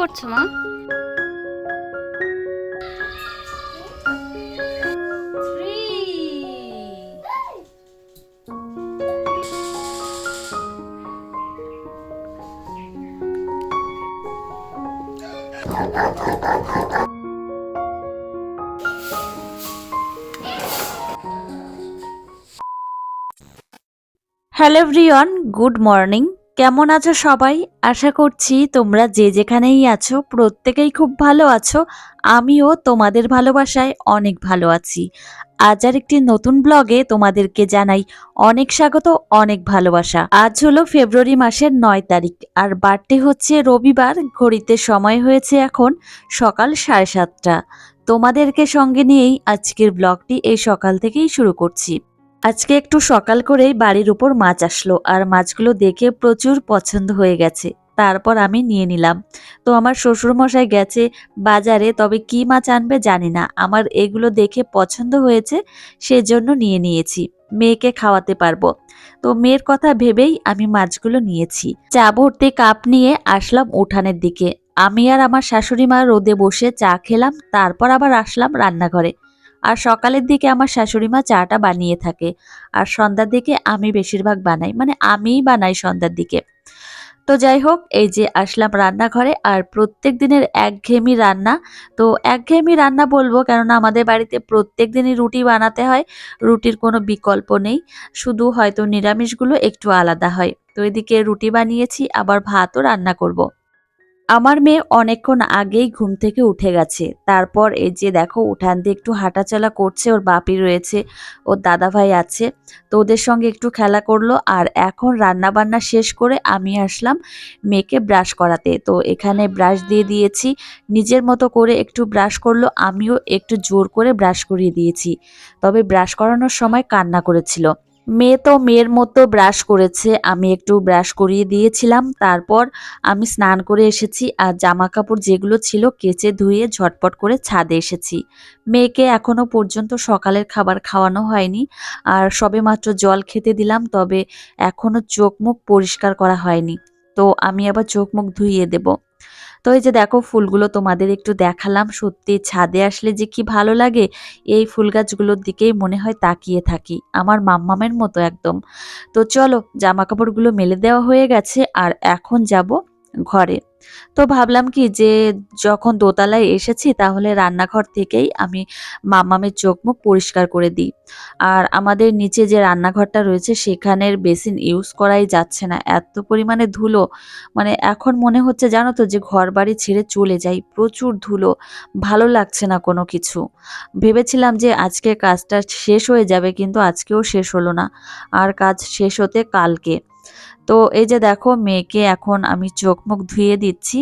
করছ মা? Hello everyone good morning কেমন আছো সবাই? আশা করছি তোমরা যে যেখানেই আছো, প্রত্যেকেই খুব ভালো আছো। আমিও তোমাদের ভালোবাসায় অনেক ভালো আছি। আজ আর একটি নতুন ব্লগে তোমাদেরকে জানাই অনেক স্বাগত, অনেক ভালোবাসা। আজ হলো ফেব্রুয়ারি মাসের নয় তারিখ, আর বারটি হচ্ছে রবিবার। ঘড়িতে সময় হয়েছে এখন সকাল সাড়ে সাতটা। তোমাদেরকে সঙ্গে নিয়েই আজকের ব্লগটি এই সকাল থেকেই শুরু করছি। আজকে একটু সকাল করেই বাড়ির উপর মাছ আসলো আর মাছগুলো দেখে প্রচুর পছন্দ হয়ে গেছে। তারপর আমি নিয়ে নিলাম। তো আমার শ্বশুরমশাই গেছে বাজারে, তবে কি মাছ আনবে জানি না। আমার এগুলো দেখে পছন্দ হয়েছে, সেজন্য নিয়ে নিয়েছি। মেয়েকে খাওয়াতে পারব। তো মেয়ের কথা ভেবেই আমি মাছগুলো নিয়েছি। চা ভর্তি কাপ নিয়ে আসলাম উঠানের দিকে। আমি আর আমার শাশুড়ি মা রোদে বসে চা খেলাম, তারপর আবার আসলাম রান্নাঘরে। আর সকালের দিকে আমার শাশুড়ি মা চাটা বানিয়ে থাকে। আর সন্ধ্যার দিকে আমি বেশিরভাগ বানাই মানে আমিই বানাই সন্ধ্যার দিকে। তো যাই হোক, এই যে আসলাম রান্নাঘরে আর প্রত্যেক দিনের একঘেয়েমি রান্না। তো একঘেয়েমি রান্না বলব কেননা আমাদের বাড়িতে প্রত্যেক দিনই রুটি বানাতে হয়, রুটির কোনো বিকল্প নেই। শুধু হয়তো নিরামিষগুলো একটু আলাদা হয়। তো এদিকে রুটি বানিয়েছি, আবার ভাতও রান্না করব। আমার মেয়ে অনেকক্ষণ আগেই ঘুম থেকে উঠে গেছে। তারপর এই যে দেখো, উঠান দিয়ে একটু হাঁটাচলা করছে, ওর বাপি রয়েছে, ওর দাদা ভাই আছে, তো ওদের সঙ্গে একটু খেলা করল। আর এখন রান্না বান্না শেষ করে আমি আসলাম মেয়েকে ব্রাশ করাতে। তো এখানে ব্রাশ দিয়ে দিয়েছি, নিজের মতো করে একটু ব্রাশ করল, আমিও একটু জোর করে ব্রাশ করিয়ে দিয়েছি। তবে ব্রাশ করানোর সময় কান্না করেছিল। মেয়ে তো মেয়ের মতো ব্রাশ করেছে। আমি একটু ব্রাশ করিয়ে দিয়েছিলাম। তারপর আমি স্নান করে এসেছি আর জামা কাপড় যেগুলো ছিল কেচে ধুয়ে ঝটপট করে ছাদে এসেছি। মেয়েকে এখনও পর্যন্ত সকালের খাবার খাওয়ানো হয়নি আর সবেমাত্র জল খেতে দিলাম, তবে এখনও চোখ মুখ পরিষ্কার করা হয়নি। তো আমি আবার চোখ মুখ ধুইয়ে দেব। তো এই যে দেখো ফুলগুলো তোমাদের একটু দেখালাম, সত্যি ছাদে আসলে যে কি ভালো লাগে, এই ফুল গাছগুলোর দিকেই মনে হয় তাকিয়ে থাকি, আমার মাম্মামের মতো একদম। তো চলো জামা কাপড়গুলো মেলে দেওয়া হয়ে গেছে, আর এখন যাব ঘরে। তো ভাবলাম কি যে যখন দোতলায় এসেছি তাহলে রান্নাঘর থেকেই আমি মাম্মামের চোখ মুখ পরিষ্কার করে দিই। আর আমাদের নিচে যে রান্নাঘরটা রয়েছে সেখানের বেসিন ইউজ করাই যাচ্ছে না। এত পরিমাণে ধুলো। মানে এখন মনে হচ্ছে জানো তো যে ঘর বাড়ি ছেড়ে চলে যাই। প্রচুর ধুলো। ভালো লাগছে না কোনো কিছু। ভেবেছিলাম যে আজকে কাজটা শেষ হয়ে যাবে কিন্তু আজকেও শেষ হলো না। আর কাজ শেষ হতে কালকে। তো এই যে দেখো মেয়েকে এখন আমি চোখ মুখ ধুয়ে দিচ্ছি।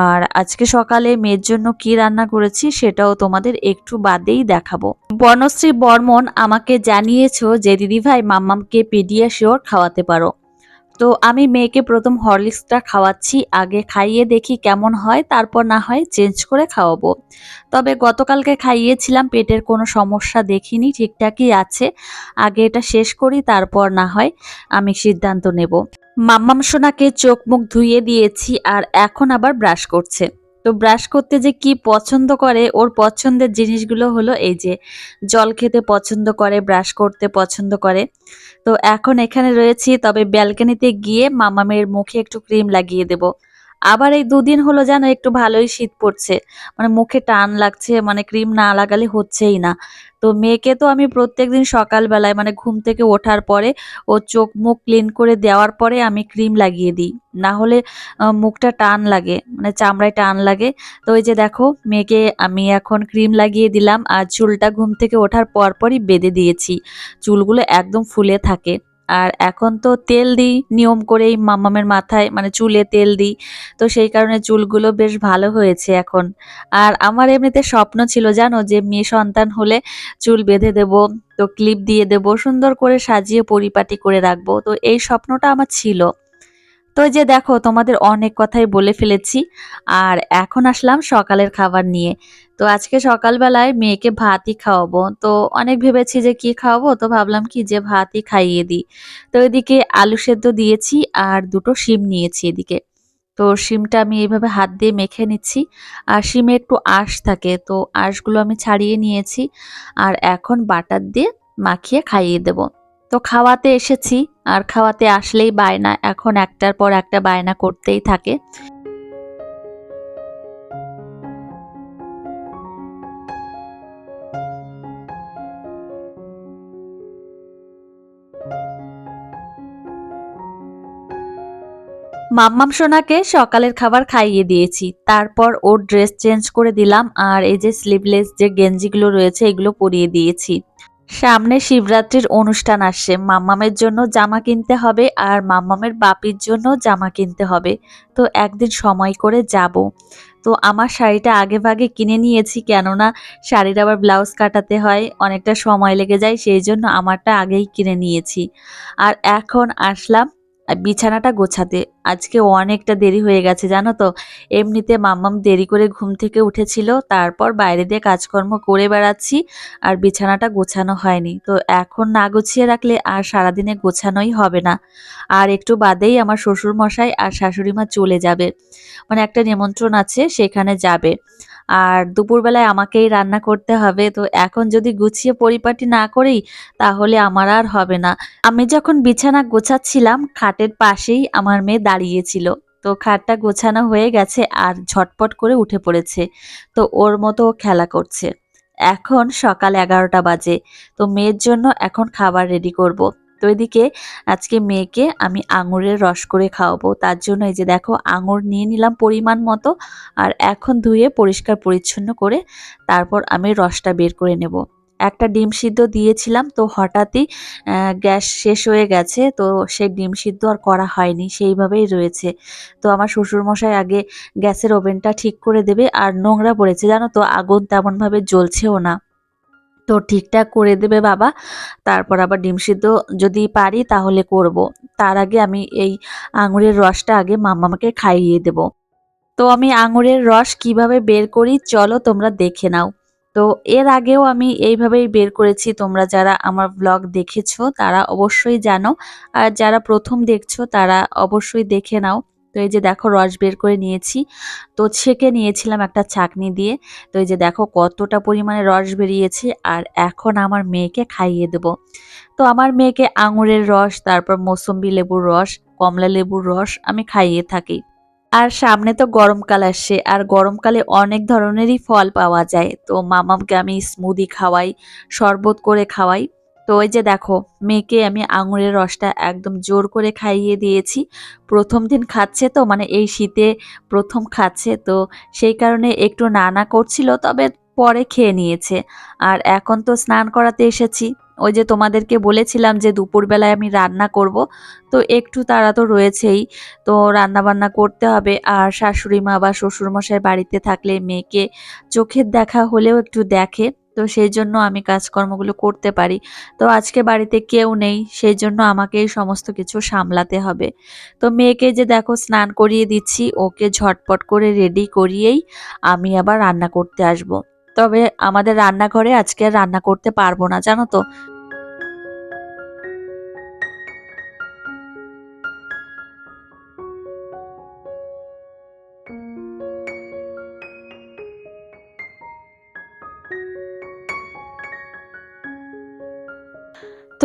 আর আজকে সকালে মেয়ের জন্য কি রান্না করেছি সেটাও তোমাদের একটু বাদেই দেখাবো। বর্ণশ্রী বর্মন আমাকে জানিয়েছ যে দিদিভাই মাম্মামকে পিডিয়াশিওর খাওয়াতে পারো। তো আমি মেয়েকে প্রথম হরলিক্সটা খাওয়াচ্ছি, আগে খাইয়ে দেখি কেমন হয়, তারপর না হয় চেঞ্জ করে খাওয়াবো। তবে গতকালকে খাইয়েছিলাম, পেটের কোনো সমস্যা দেখিনি, ঠিকঠাকই আছে। আগে এটা শেষ করি, তারপর না হয় আমি সিদ্ধান্ত নেব। মাম্মাম সোনাকে চোখ মুখ ধুইয়ে দিয়েছি আর এখন আবার ব্রাশ করছে। তো ব্রাশ করতে যে কি পছন্দ করে, ওর পছন্দের জিনিসগুলো হলো এই যে জল খেতে পছন্দ করে ব্রাশ করতে পছন্দ করে। তো এখন এখানে রয়েছি, তবে ব্যালকানিতে গিয়ে মামামের মুখে একটু ক্রিম লাগিয়ে দেব। আবার এই দুদিন হলো যেন একটু ভালোই শীত পড়ছে। মানে মুখে টান লাগছে মানে ক্রিম না লাগালে হচ্ছেই না। তো মেয়েকে তো আমি প্রত্যেকদিন সকালবেলায় মানে ঘুম থেকে ওঠার পরে ও চোখ মুখ ক্লিন করে দেওয়ার পরে আমি ক্রিম লাগিয়ে দিই। না হলে মুখটা টান লাগে মানে চামড়ায় টান লাগে। তো ওই যে দেখো, মেয়েকে আমি এখন ক্রিম লাগিয়ে দিলাম আর চুলটা ঘুম থেকে ওঠার পরপরই বেঁধে দিয়েছি। চুলগুলো একদম ফুলে থাকে। আর এখন তো তেল দিই, নিয়ম করেই মামামের মাথায় মানে চুলে তেল দিই। তো সেই কারণে চুলগুলো বেশ ভালো হয়েছে এখন। আর আমার এমনিতে স্বপ্ন ছিল জানো যে মেয়ে সন্তান হলে চুল বেঁধে দেব, তো ক্লিপ দিয়ে দেব, সুন্দর করে সাজিয়ে পরিপাটি করে রাখব। তো এই স্বপ্নটা আমার ছিল। তো যে দেখো, তোমাদের অনেক কথাই বলে ফেলেছি। আর এখন আসলাম সকালের খাবার নিয়ে। তো আজকে সকালবেলায় মেয়েকে ভাতই খাওয়াবো। তো অনেক ভেবেছি যে কি খাওয়াবো, তো ভাবলাম কি যে ভাতই খাইয়ে দিই। তো এদিকে আলু সেদ্ধ দিয়েছি আর দুটো শিম নিয়েছি এদিকে। তো শিমটা আমি এইভাবে হাত দিয়ে মেখে নিচ্ছি। আর শিমে একটু আঁশ থাকে, তো আঁশগুলো আমি ছাড়িয়ে নিয়েছি। আর এখন বাটার দিয়ে মাখিয়ে খাইয়ে দেব। তো খাওয়াতে এসেছি, আর খাওয়াতে আসলেই বায়না, এখন একটার পর একটা বায়না করতেই থাকে। মাম্মাম সোনাকে সকালের খাবার খাইয়ে দিয়েছি, তারপর ওর ড্রেস চেঞ্জ করে দিলাম, আর এই যে স্লিভলেস যে গেঞ্জিগুলো রয়েছে, এগুলো পরিয়ে দিয়েছি। সামনে শিবরাত্রির অনুষ্ঠান আসছে। মাম্মামের জন্য জামা কিনতে হবে আর মাম্মামের বাপির জন্য জামা কিনতে হবে। তো একদিন সময় করে যাব। তো আমার শাড়িটা আগে ভাগে কিনে নিয়েছি কেননা শাড়ির আবার ব্লাউজ কাটাতে হয়, অনেকটা সময় লেগে যায়, সেই জন্য আমারটা আগেই কিনে নিয়েছি। আর এখন আসলাম আর বিছানাটা গোছাতে। আজকে অনেকটা দেরি হয়ে গেছে, জানো তো? এমনিতে মাম্মাম দেরি করে ঘুম থেকে উঠেছিল, তারপর বাইরে দিয়ে কাজকর্ম করে বেড়াচ্ছি আর বিছানাটা গোছানো হয়নি। তো এখন না গুছিয়ে রাখলে আর সারাদিনে গোছানোই হবে না। আর একটু বাদেই আমার শ্বশুর মশাই আর শাশুড়ি মা চলে যাবে। মানে একটা নিমন্ত্রণ আছে, সেখানে যাবে। আর দুপুরবেলায় আমাকেই রান্না করতে হবে। তো এখন যদি গুছিয়ে পরিপাটি না করি, তাহলে আমার আর হবে না। আমি যখন বিছানা গোছাচ্ছিলাম, খাটের পাশেই আমার মেয়ে দাঁড়িয়েছিল। তো খাটটা গোছানো হয়ে গেছে আর ঝটপট করে উঠে পড়েছে। তো ওর মতো খেলা করছে। এখন সকাল এগারোটা বাজে। তো মেয়ের জন্য এখন খাবার রেডি করব। তো এদিকে আজকে মেয়েকে আমি আঙুরের রস করে খাওয়াবো। তার জন্য এই যে দেখো আঙুর নিয়ে নিলাম পরিমাণ মতো আর এখন ধুয়ে পরিষ্কার পরিচ্ছন্ন করে তারপর আমি রসটা বের করে নেব। একটা ডিম সিদ্ধ দিয়েছিলাম তো হঠাৎই গ্যাস শেষ হয়ে গেছে তো সেই ডিম সিদ্ধ আর করা হয়নি, সেইভাবেই রয়েছে। তো আমার শ্বশুরমশাই আগে গ্যাসের ওভেনটা ঠিক করে দেবে আর নোংরা পড়েছে, জানো তো, আগুন তেমনভাবে জ্বলছেও না। তো ঠিকঠাক করে দেবে বাবা। তারপর আবার ডিম সিদ্ধ যদি পারি তাহলে করব। তার আগে আমি এই আঙুরের রসটা আগে মাম্মাকে খাইয়ে দেব। তো আমি আঙুরের রস কীভাবে বের করি চলো তোমরা দেখে নাও। তো এর আগেও আমি এইভাবেই বের করেছি। তোমরা যারা আমার ব্লগ দেখেছ তারা অবশ্যই জানো। আর যারা প্রথম দেখছ তারা অবশ্যই দেখে নাও। তো এই যে দেখো রস বের করে নিয়েছি। তো ছেঁকে নিয়েছিলাম একটা ছাকনি দিয়ে। তো এই যে দেখো কতটা পরিমাণে রস বেরিয়েছে আর এখন আমার মেয়েকে খাইয়ে দেব। তো আমার মেয়েকে আঙুরের রস, তারপর মৌসম্বি লেবুর রস, কমলা লেবুর রস আমি খাইয়ে থাকি। আর সামনে তো গরমকাল আসছে আর গরমকালে অনেক ধরনেরই ফল পাওয়া যায়। তো মামামকে আমি স্মুদি খাওয়াই, শরবত করে খাওয়াই। তো ওই যে দেখো, মেয়েকে আমি আঙুরের রসটা একদম জোর করে খাইয়ে দিয়েছি। প্রথম দিন খাচ্ছে তো মানে এই শীতে প্রথম খাচ্ছে তো, সেই কারণে একটু নানা করছিল, তবে পরে খেয়ে নিয়েছে। আর এখন তো স্নান করাতে এসেছি। ওই যে তোমাদেরকে বলেছিলাম যে দুপুরবেলায় আমি রান্না করব, তো একটু তারা তো রয়েছেই। তো রান্না বান্না করতে হবে, আর শাশুড়ি মা বা শ্বশুরমশাই বাড়িতে থাকলে মেয়েকে চোখের দেখা হলেও একটু দেখে। তো সেই জন্য আমি কাজকর্মগুলো করতে পারি। তো আজকে বাড়িতে কেউ নেই, সেই জন্য আমাকে এই সমস্ত কিছু সামলাতে হবে। তো মেয়েকে যে দেখো স্নান করিয়ে দিচ্ছি, ওকে ঝটপট করে রেডি করিয়েই আমি আবার রান্না করতে আসব। তবে আমাদের রান্নাঘরে আজকে রান্না করতে পারব না, জানো তো?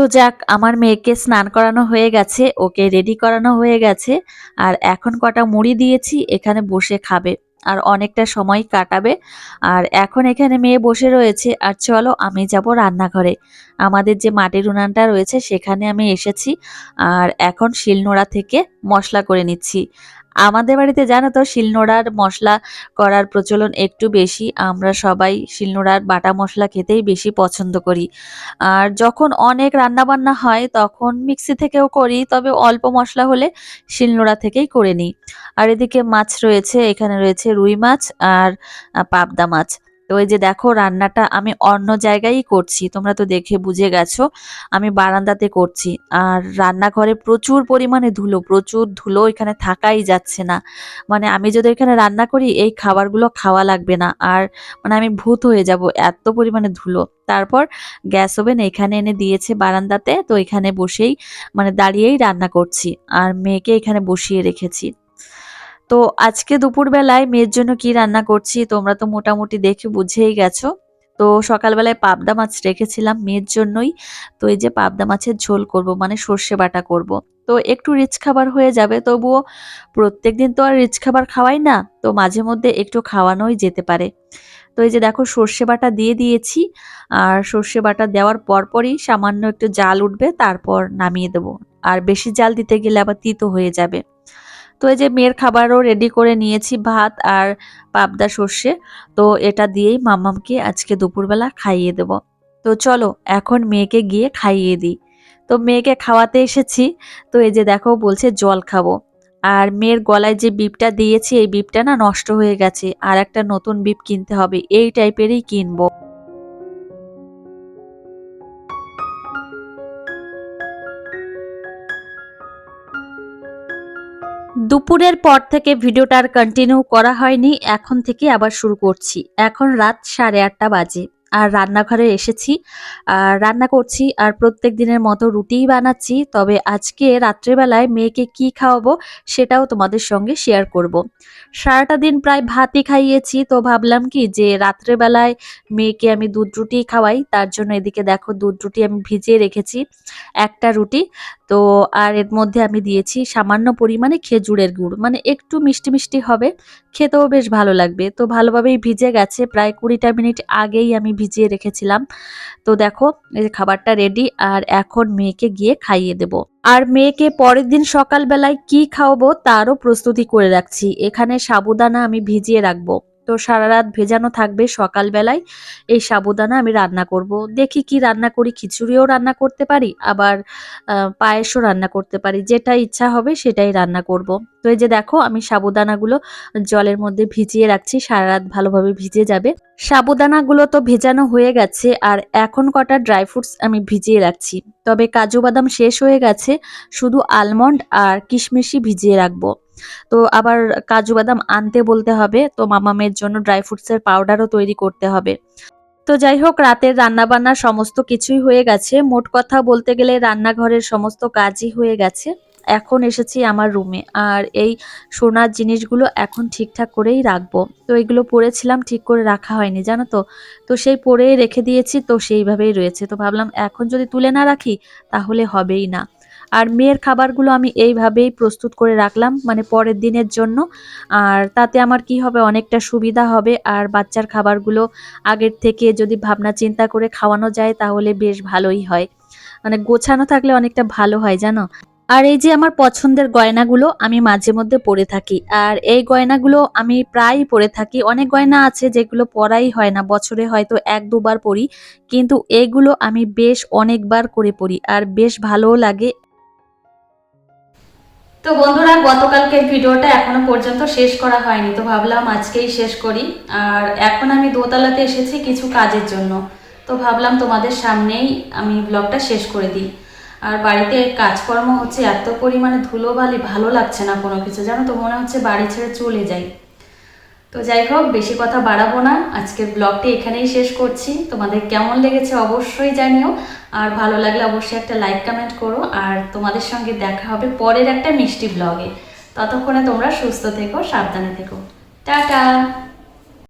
তো যাক, আমার মেয়েকে স্নান করানো হয়ে গেছে, ওকে রেডি করানো হয়ে গেছে, আর এখন কটা মুড়ি দিয়েছি, এখানে বসে খাবে, আর অনেকটা সময় কাটাবে, আর এখন এখানে মেয়ে বসে রয়েছে, আর চলো আমি যাব রান্নাঘরে, আমাদের যে মাটির উনানটা রয়েছে, সেখানে আমি এসেছি, আর এখন শিলনোড়া থেকে মশলা করে নিচ্ছি আমাদের বাড়িতে জানো তো, শিলনোড়ার মশলা করার প্রচলন একটু বেশি। আমরা সবাই শিলনোড়ার বাটা মশলা খেতেই বেশি পছন্দ করি। আর যখন অনেক রান্নাবান্না হয়, তখন মিক্সি থেকেও করি, তবে অল্প মশলা হলে শিলনোড়া থেকেই করে নিই। আর এদিকে মাছ রয়েছে, এখানে রয়েছে রুই মাছ আর পাবদা মাছ। তো এই যে দেখো রান্নাটা আমি অন্য জায়গায়ই করছি, তোমরা তো দেখে বুঝে গেছো, আমি বারান্দাতে করছি। আর রান্নাঘরে প্রচুর পরিমাণে ধুলো, প্রচুর ধুলো এখানে থাকাই যাচ্ছে না। মানে আমি যদি এখানে রান্না করি, এই খাবারগুলো খাওয়া লাগবে না। আর মানে আমি ভূত হয়ে যাব, এত পরিমাণে ধুলো। তারপর গ্যাস ওভেন এখানে এনে দিয়েছে বারান্দাতে, তো এখানে বসেই মানে দাঁড়িয়েই রান্না করছি। আর মেয়েকে এখানে বসিয়ে রেখেছি। তো আজকে দুপুরবেলায় মেয়ের জন্য কি রান্না করছি তোমরা তো মোটামুটি দেখে বুঝেই গেছো। তো সকালবেলায় পাবদা মাছ রেখেছিলাম মেয়ের জন্যই। তো এই যে পাবদা মাছের ঝোল করব মানে সর্ষে বাটা করব। তো একটু রিচ খাবার হয়ে যাবে, তবুও প্রত্যেকদিন তো আর রিচ খাবার খাওয়াই না, তো মাঝে মধ্যে একটু খাওয়ানোই যেতে পারে। তো এই যে দেখো সর্ষে বাটা দিয়ে দিয়েছি, আর সর্ষে বাটা দেওয়ার পরপরই সামান্য একটু জাল উঠবে, তারপর নামিয়ে দেবো। আর বেশি জাল দিতে গেলে আবার তিতো হয়ে যাবে। তো এই যে মেয়ের খাবারও রেডি করে নিয়েছি, ভাত আর পাবদা সর্ষে। তো এটা দিয়েই মাম্মামকে আজকে দুপুরবেলা খাইয়ে দেব। তো চলো, এখন মেয়েকে গিয়ে খাইয়ে দিই। তো মেয়েকে খাওয়াতে এসেছি। তো এই যে দেখো, বলছে জল খাব। আর মেয়ের গলায় যে বিপটা দিয়েছি, এই বিপটা না নষ্ট হয়ে গেছে। আর একটা নতুন বিপ কিনতে হবে, এই টাইপেরই কিনবো। দুপুরের পর থেকে ভিডিওটা আর কন্টিনিউ করা হয়নি, এখন থেকে আবার শুরু করছি এখন রাত সাড়ে আটটা বাজে, আর রান্নাঘরে এসেছি, আর রান্না করছি, আর প্রত্যেক দিনের মতো রুটিই বানাচ্ছি, তবে আজকে রাত্রেবেলায় মেয়েকে কি খাওয়াবো সেটাও তোমাদের সঙ্গে শেয়ার করব। সারাটা দিন প্রায় ভাতই খাইয়েছি, তো ভাবলাম কি যে রাত্রেবেলায় মেয়েকে আমি দুধ রুটি খাওয়াই, তার জন্য এদিকে দেখো দুধ রুটি আমি ভিজিয়ে রেখেছি, একটা রুটি তো আর এর মধ্যে আমি দিয়েছি সামান্য পরিমাণে খেজুরের গুড়। মানে একটু মিষ্টি মিষ্টি হবে, খেতেও বেশ ভালো লাগবে। তো ভালোভাবেই ভিজে গেছে, প্রায় কুড়িটা মিনিট আগেই আমি ভিজিয়ে রেখেছিলাম। তো দেখো, এই খাবারটা রেডি আর এখন মেয়েকে গিয়ে খাইয়ে দেব। আর মেয়েকে পরের দিন সকালবেলায় কি খাওয়াবো তারও প্রস্তুতি করে রাখছি। এখানে সাবুদানা আমি ভিজিয়ে রাখব। তো সারা রাত ভেজানো থাকবে সকালবেলায়। এই সাবুদানা আমি রান্না করব। দেখি কি রান্না করি, খিচুড়িও রান্না করতে পারি, আবার পায়েসও রান্না করতে পারি। যেটা ইচ্ছা হবে সেটাই রান্না করব। তো এই যে দেখো, আমি সাবুদানাগুলো জলের মধ্যে ভিজিয়ে রাখছি সারা রাত ভালোভাবে ভিজে যাবে। সাবুদানাগুলো তো ভেজানো হয়ে গেছে, আর এখন কটা ড্রাই ফ্রুটস আমি ভিজিয়ে রাখছি। তবে কাজু বাদাম শেষ হয়ে গেছে, শুধু আলমন্ড আর কিশমিশই ভিজিয়ে রাখব। তো আবার কাজু বাদাম আনতে বলতে হবে, তো মামামের জন্য ড্রাই ফ্রুটসের পাউডারও তৈরি করতে হবে। তো যাই হোক, রাতের রান্নাবান্না সমস্ত কিছুই হয়ে গেছে। মোট কথা বলতে গেলে রান্নাঘরের সমস্ত কাজই হয়ে গেছে। এখন এসেছি আমার রুমে আর এই সোনার জিনিসগুলো এখন ঠিকঠাক করেই রাখব। তো এগুলো পরেছিলাম ঠিক করে রাখা হয়নি, জানো তো? তো সেই পরেই রেখে দিয়েছি, তো সেইভাবেই রয়েছে। তো ভাবলাম এখন যদি তুলে না রাখি, তাহলে হবেই না। আর মেয়ের খাবারগুলো আমি এইভাবেই প্রস্তুত করে রাখলাম মানে পরের দিনের জন্য। আর তাতে আমার কি হবে, অনেকটা সুবিধা হবে। আর বাচ্চার খাবারগুলো আগের থেকে যদি ভাবনা চিন্তা করে খাওয়ানো যায়, তাহলে বেশ ভালোই হয়। মানে গোছানো থাকলে অনেকটা ভালো হয়, জানো? আর এই যে আমার পছন্দের গয়নাগুলো আমি মাঝে মধ্যে পরে থাকি। আর এই গয়নাগুলো আমি প্রায়ই পরে থাকি। অনেক গয়না আছে যেগুলো পরাই হয় না, বছরে হয়তো এক, দুবার পরি। কিন্তু এইগুলো আমি বেশ অনেকবার করে পরি। আর বেশ ভালোও লাগে। তো বন্ধুরা, গতকালকের ভিডিওটা এখনও পর্যন্ত শেষ করা হয়নি, তো ভাবলাম আজকেই শেষ করি। আর এখন আমি দোতলাতে এসেছি কিছু কাজের জন্য। তো ভাবলাম তোমাদের সামনেই আমি ব্লগটা শেষ করে দিই। আর বাড়িতে কাজকর্ম হচ্ছে এত পরিমাণে ধুলোবালি, ভালো লাগছে না কোনো কিছু। জানো তো, মনে হচ্ছে বাড়ি ছেড়ে চলে যাই। তো যাই হোক, বেশি কথা বাড়াবো না। আজকের ব্লগটি এখানেই শেষ করছি। তোমাদের কেমন লেগেছে অবশ্যই জানিও। আর ভালো লাগলে অবশ্যই একটা লাইক কমেন্ট করো। আর তোমাদের সঙ্গে দেখা হবে পরের একটা মিষ্টি ব্লগে। ততক্ষণে তোমরা সুস্থ থেকো, সাবধানে থেকো। টাটা!